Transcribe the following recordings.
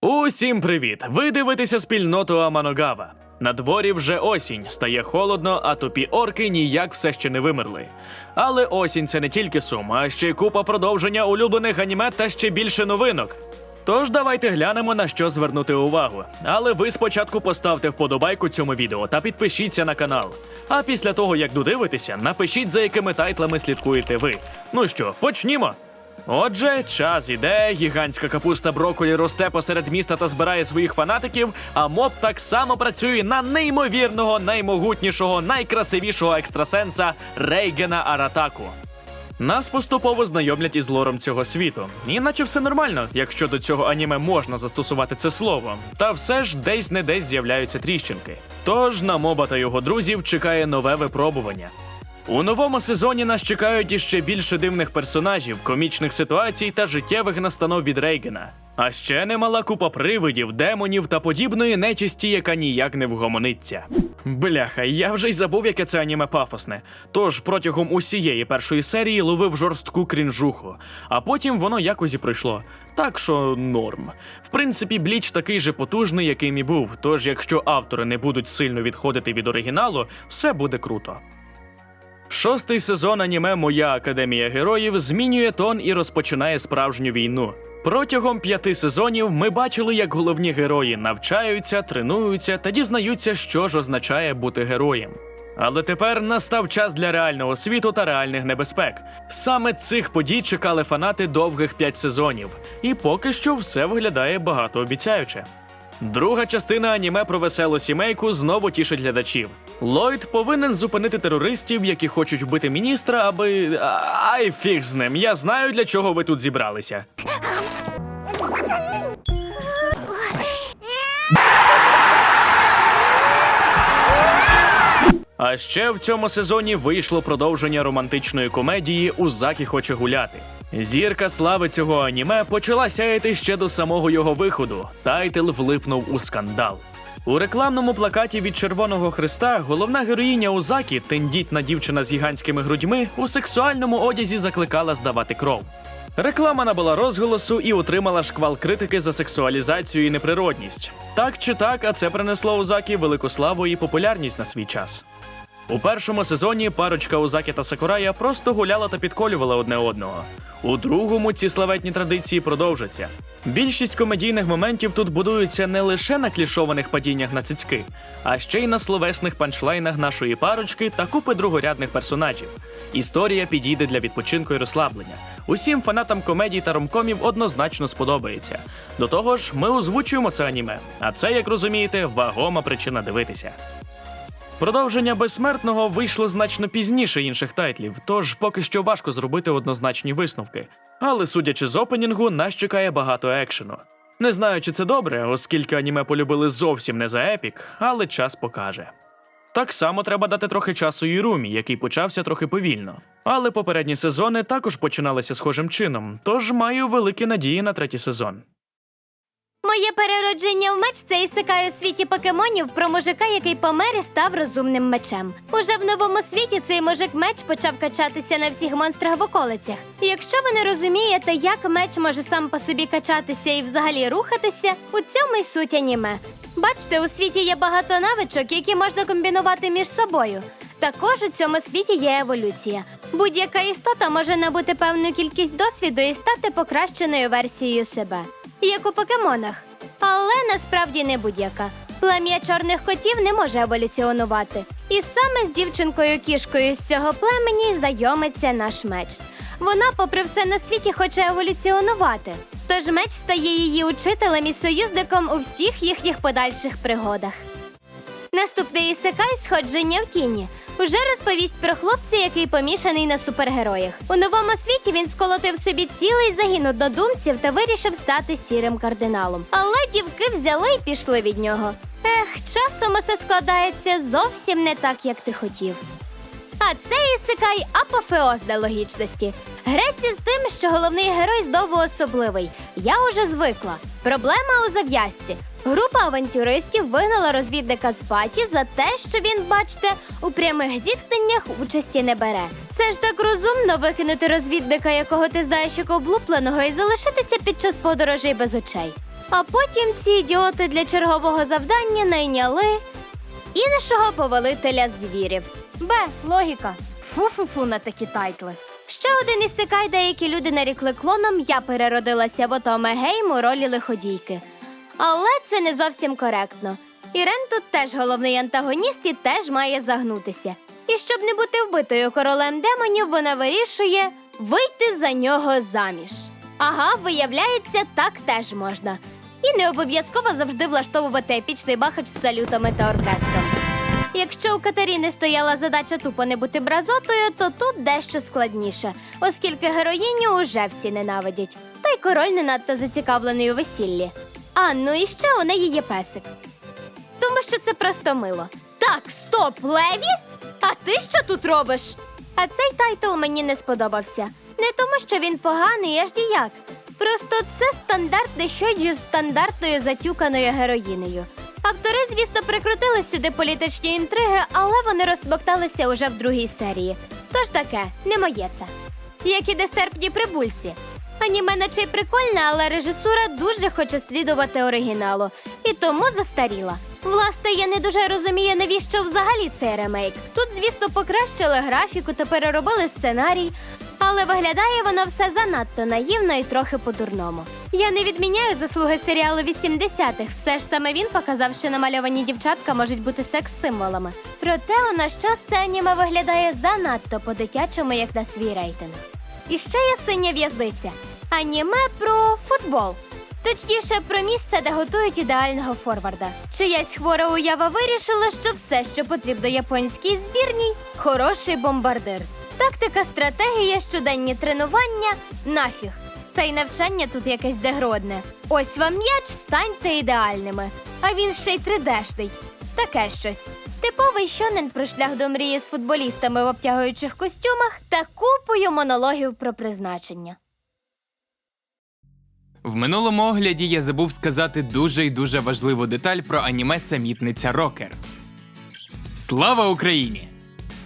Усім привіт! Ви дивитеся спільноту Аманогава. На дворі вже осінь, стає холодно, а тупі орки ніяк все ще не вимерли. Але осінь це не тільки сум, а ще й купа продовження улюблених аніме та ще більше новинок. Тож давайте глянемо на що звернути увагу. Але ви спочатку поставте вподобайку цьому відео та підпишіться на канал. А після того, як додивитеся, напишіть, за якими тайтлами слідкуєте ви. Ну що, почнімо. Отже, час іде, гігантська капуста броколі росте посеред міста та збирає своїх фанатиків, а моб так само працює на неймовірного, наймогутнішого, найкрасивішого екстрасенса Рейгена Аратаку. Нас поступово знайомлять із лором цього світу. І наче все нормально, якщо до цього аніме можна застосувати це слово. Та все ж десь не десь з'являються тріщинки. Тож на моба та його друзів чекає нове випробування. У новому сезоні нас чекають іще більше дивних персонажів, комічних ситуацій та життєвих настанов від Рейгена. А ще немала купа привидів, демонів та подібної нечисті, яка ніяк не вгомониться. Бляха, я вже й забув, яке це аніме пафосне. Тож протягом усієї першої серії ловив жорстку крінжуху, а потім воно якось і пройшло. Так що норм. В принципі, бліч такий же потужний, яким і був. Тож, якщо автори не будуть сильно відходити від оригіналу, все буде круто. Шостий сезон аніме Моя Академія героїв змінює тон і розпочинає справжню війну. Протягом п'яти сезонів ми бачили, як головні герої навчаються, тренуються та дізнаються, що ж означає бути героєм. Але тепер настав час для реального світу та реальних небезпек. Саме цих подій чекали фанати довгих п'ять сезонів, і поки що все виглядає багатообіцяюче. Друга частина аніме про веселу сімейку знову тішить глядачів. Ллойд повинен зупинити терористів, які хочуть вбити міністра, аби. Ай, фіг з ним. Я знаю, для чого ви тут зібралися. А ще в цьому сезоні вийшло продовження романтичної комедії Узакі хоче гуляти. Зірка слави цього аніме почала сяяти ще до самого його виходу. Тайтл влипнув у скандал. У рекламному плакаті від Червоного Христа головна героїня Узакі, тендітна дівчина з гігантськими грудьми, у сексуальному одязі закликала здавати кров. Реклама набула розголосу і отримала шквал критики за сексуалізацію і неприродність. Так чи так, а це принесло Узакі велику славу і популярність на свій час. У першому сезоні парочка Узакі та Сакурая просто гуляла та підколювала одне одного. У другому ці славетні традиції продовжаться. Більшість комедійних моментів тут будуються не лише на клішованих падіннях на цицьки, а ще й на словесних панчлайнах нашої парочки та купи другорядних персонажів. Історія підійде для відпочинку і розслаблення. Усім фанатам комедій та ромкомів однозначно сподобається. До того ж, ми озвучуємо це аніме, а це, як розумієте, вагома причина дивитися. Продовження безсмертного вийшло значно пізніше інших тайтлів, тож поки що важко зробити однозначні висновки. Але судячи з опенінгу, нас чекає багато екшену. Не знаю, чи це добре, оскільки аніме полюбили зовсім не за епік, але час покаже. Так само треба дати трохи часу Юрумі, який почався трохи повільно. Але попередні сезони також починалися схожим чином, тож маю великі надії на третій сезон. Моє переродження в меч це ісикає у світі покемонів про мужика, який помер і став розумним мечем. Уже в новому світі цей мужик меч почав качатися на всіх монстрах в околицях. Якщо ви не розумієте, як меч може сам по собі качатися і взагалі рухатися, у цьому й суть аніме. Бачите, у світі є багато навичок, які можна комбінувати між собою. Також у цьому світі є еволюція. Будь-яка істота може набути певну кількість досвіду і стати покращеною версією себе, як у покемонах. Але насправді не будь-яка. Плем'я чорних котів не може еволюціонувати. І саме з дівчинкою кішкою з цього племені знайомиться наш меч. Вона, попри все на світі, хоче еволюціонувати. Тож меч стає її учителем і союзником у всіх їхніх подальших пригодах. Наступний ісекай сходження в тіні. Уже розповість про хлопця, який помішаний на супергероях. У новому світі він сколотив собі цілий загін однодумців та вирішив стати сірим кардиналом. Але дівки взяли і пішли від нього. Ех, часом усе складається зовсім не так, як ти хотів. А це ісикай апофеоз для логічності. Греці з тим, що головний герой здово особливий. Я уже звикла. Проблема у зав'язці. Група авантюристів вигнала розвідника з паті за те, що він, бачите, у прямих зіткненнях участі не бере. Це ж так розумно викинути розвідника, якого ти знаєш як облупленого, і залишитися під час подорожей без очей. А потім ці ідіоти для чергового завдання найняли іншого повелителя звірів. Б. Логіка. Фу-фу-фу на такі тайтли. Ще один ісекай деякі люди нарікли клоном, я переродилася в Отоме Гейм у ролі лиходійки. Але це не зовсім коректно. Ірен тут теж головний антагоніст і теж має загнутися. І щоб не бути вбитою королем демонів, вона вирішує вийти за нього заміж. Ага, виявляється, так теж можна. І не обов'язково завжди влаштовувати епічний бахач з салютами та оркестром. Якщо у Катерини стояла задача тупо не бути бразотою, то тут дещо складніше, оскільки героїню уже всі ненавидять. Та й король не надто зацікавлений у весіллі. А ну і ще у неї є песик. Тому що це просто мило. Так, стоп, Леві! А ти що тут робиш? А цей тайтл мені не сподобався. Не тому, що він поганий, аж ніяк. Просто це стандартне щодо з стандартною затюканою героїнею. Автори, звісно, прикрутили сюди політичні інтриги, але вони розсмокталися уже в другій серії. Тож таке, не моє це. Як і нестерпні прибульці. Аніме наче й прикольне, але режисура дуже хоче слідувати оригіналу, і тому застаріла. Власне, я не дуже розумію, навіщо взагалі цей ремейк. Тут, звісно, покращили графіку та переробили сценарій, але виглядає воно все занадто наївно і трохи по-дурному. Я не відміняю заслуги серіалу 80-х. Все ж саме він показав, що намальовані дівчатка можуть бути секс-символами. Проте у наш час це аніме виглядає занадто по-дитячому, як на свій рейтинг. І ще є синя в'язниця. Аніме про футбол. Точніше, про місце, де готують ідеального форварда. Чиясь хвора уява вирішила, що все, що потрібно японській збірній хороший бомбардир. Тактика, стратегія, щоденні тренування нафіг. Та й навчання тут якесь дегродне. Ось вам м'яч, станьте ідеальними. А він ще й 3D-шний. Таке щось. Типовий щонен про шлях до мрії з футболістами в обтягуючих костюмах та купою монологів про призначення. В минулому огляді я забув сказати дуже і дуже важливу деталь про аніме Самітниця Рокер. Слава Україні!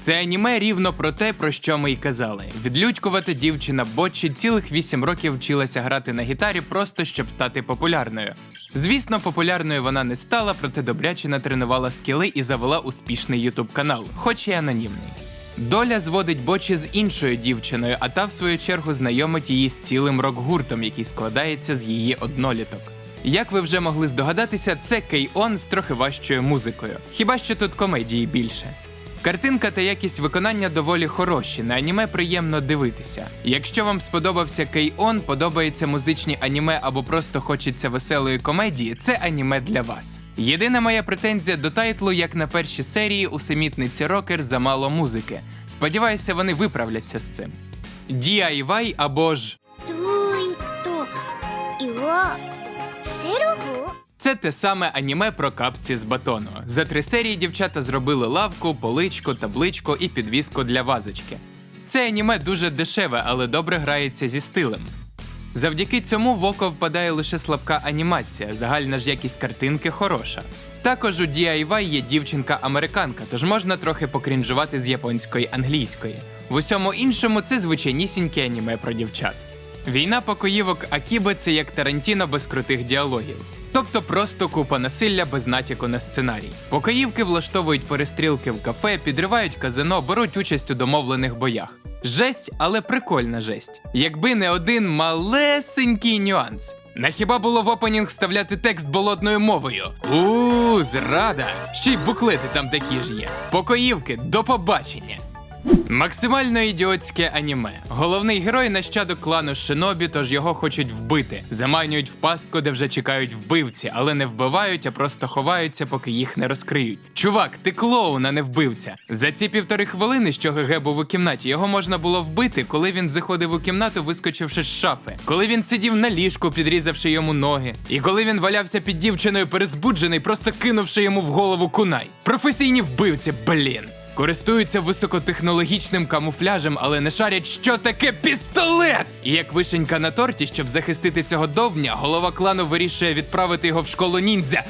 Це аніме рівно про те, про що ми й казали. Відлюдькувата дівчина Бочі цілих 8 років вчилася грати на гітарі просто щоб стати популярною. Звісно, популярною вона не стала, проте добряче натренувала скіли і завела успішний ютуб канал, хоч і анонімний. Доля зводить бочі з іншою дівчиною, а та, в свою чергу, знайомить її з цілим рок-гуртом, який складається з її одноліток. Як ви вже могли здогадатися, це Кей-Он з трохи важчою музикою. Хіба що тут комедії більше. Картинка та якість виконання доволі хороші, на аніме приємно дивитися. Якщо вам сподобався Кей-Он, подобається музичні аніме або просто хочеться веселої комедії, це аніме для вас. Єдина моя претензія до тайтлу, як на першій серії у самітниці рокер замало музики. Сподіваюся, вони виправляться з цим. DIY або ж. Це те саме аніме про капці з батону. За три серії дівчата зробили лавку, поличку, табличку і підвіску для вазочки. Це аніме дуже дешеве, але добре грається зі стилем. Завдяки цьому в око впадає лише слабка анімація, загальна ж якість картинки хороша. Також у DIY є дівчинка-американка, тож можна трохи покрінжувати з японської англійської. В усьому іншому це звичайнісіньке аніме про дівчат. Війна покоївок Акіби це як Тарантіно без крутих діалогів. Тобто просто купа насилля без натяку на сценарій. Покоївки влаштовують перестрілки в кафе, підривають казино, беруть участь у домовлених боях. Жесть, але прикольна жесть. Якби не один малесенький нюанс. На хіба було в опенінг вставляти текст болотною мовою? У, зрада! Ще й буклети там такі ж є. Покоївки, до побачення! Максимально ідіотське аніме. Головний герой нащадок клану Шинобі, тож його хочуть вбити. Заманюють в пастку, де вже чекають вбивці, але не вбивають, а просто ховаються, поки їх не розкриють. Чувак, ти клоун, а не вбивця. За ці півтори хвилини, що ГГ був у кімнаті, його можна було вбити, коли він заходив у кімнату, вискочивши з шафи, коли він сидів на ліжку, підрізавши йому ноги, і коли він валявся під дівчиною перезбуджений, просто кинувши йому в голову кунай. Професійні вбивці, блін. Користуються високотехнологічним камуфляжем, але не шарять, що таке пістолет. І як вишенька на торті, щоб захистити цього довбня, голова клану вирішує відправити його в школу ніндзя,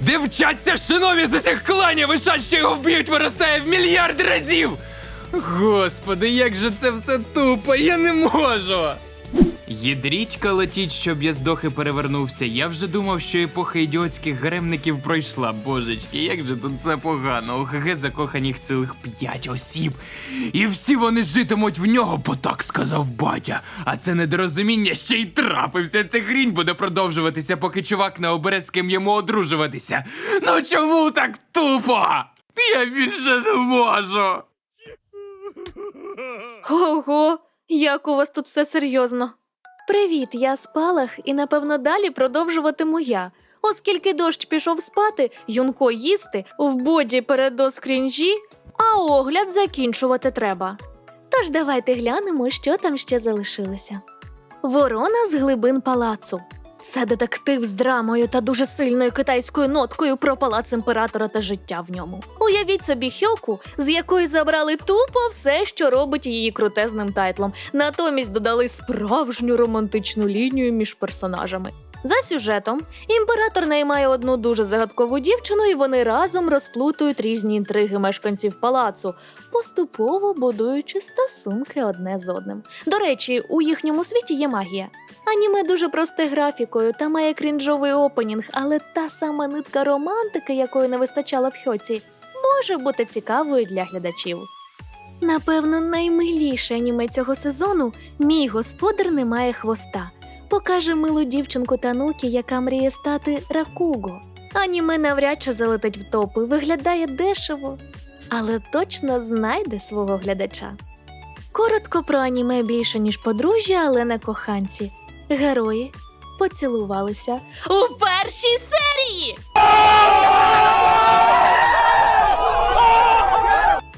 де вчаться шинові з усіх кланів, і шанс, що його вб'ють, виростає в мільярд разів. Господи, як же це все тупо, я не можу. Єдрічка летіть, щоб я здох і перевернувся. Я вже думав, що епоха ідіотських гаремників пройшла. Божечки, як же тут все погано. У ГГ закоханих цілих п'ять осіб. І всі вони житимуть в нього, бо так сказав батя. А це недорозуміння ще й трапився. Ця хрінь буде продовжуватися, поки чувак не обере з ким йому одружуватися. Ну чому так тупо? Я більше не можу. Ого, як у вас тут все серйозно. Привіт, я спалах, і напевно далі продовжуватиму я. Оскільки дощ пішов спати, юнко їсти, в боді передос крінжі, а огляд закінчувати треба. Тож давайте глянемо, що там ще залишилося. Ворона з глибин палацу. Це детектив з драмою та дуже сильною китайською ноткою про палац імператора та життя в ньому. Уявіть собі Хьоку, з якої забрали тупо все, що робить її крутезним тайтлом. Натомість додали справжню романтичну лінію між персонажами. За сюжетом імператор наймає одну дуже загадкову дівчину, і вони разом розплутують різні інтриги мешканців палацу, поступово будуючи стосунки одне з одним. До речі, у їхньому світі є магія. Аніме дуже просте графікою та має крінжовий опенінг, але та сама нитка романтики, якої не вистачало в Хьоці, може бути цікавою для глядачів. Напевно, наймиліше аніме цього сезону Мій господар не має хвоста. Покаже милу дівчинку Танукі, яка мріє стати Ракуго. Аніме навряд чи залетить в топи, виглядає дешево, але точно знайде свого глядача. Коротко про аніме більше, ніж подружжя, але не коханці. Герої поцілувалися у першій серії.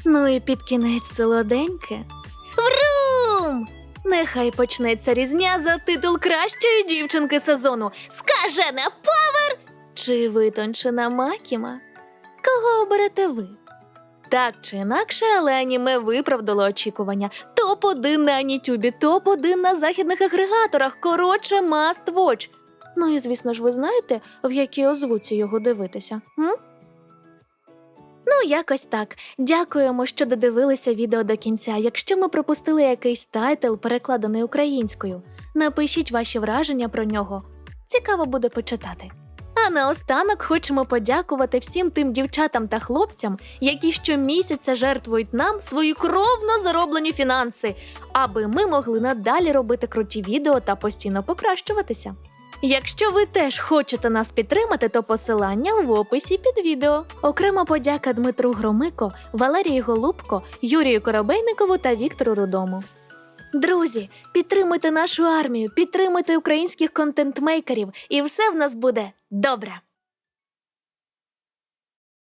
Ну і під кінець солоденьке. Нехай почнеться різня за титул кращої дівчинки сезону. Скажена Павер чи витончена Макіма? Кого оберете ви? Так чи інакше, але аніме виправдало очікування. Топ-1 на Анітюбі, топ-1 на західних агрегаторах. Коротше, must watch. Ну і звісно ж, ви знаєте, в якій озвуці його дивитися. М? Ну, якось так. Дякуємо, що додивилися відео до кінця. Якщо ми пропустили якийсь тайтл, перекладений українською, напишіть ваші враження про нього. Цікаво буде почитати. А наостанок хочемо подякувати всім тим дівчатам та хлопцям, які щомісяця жертвують нам свої кровно зароблені фінанси, аби ми могли надалі робити круті відео та постійно покращуватися. Якщо ви теж хочете нас підтримати, то посилання в описі під відео. Окрема подяка Дмитру Громико, Валерії Голубко, Юрію Коробейникову та Віктору Рудому. Друзі, підтримуйте нашу армію, підтримуйте українських контентмейкерів, і все в нас буде добре.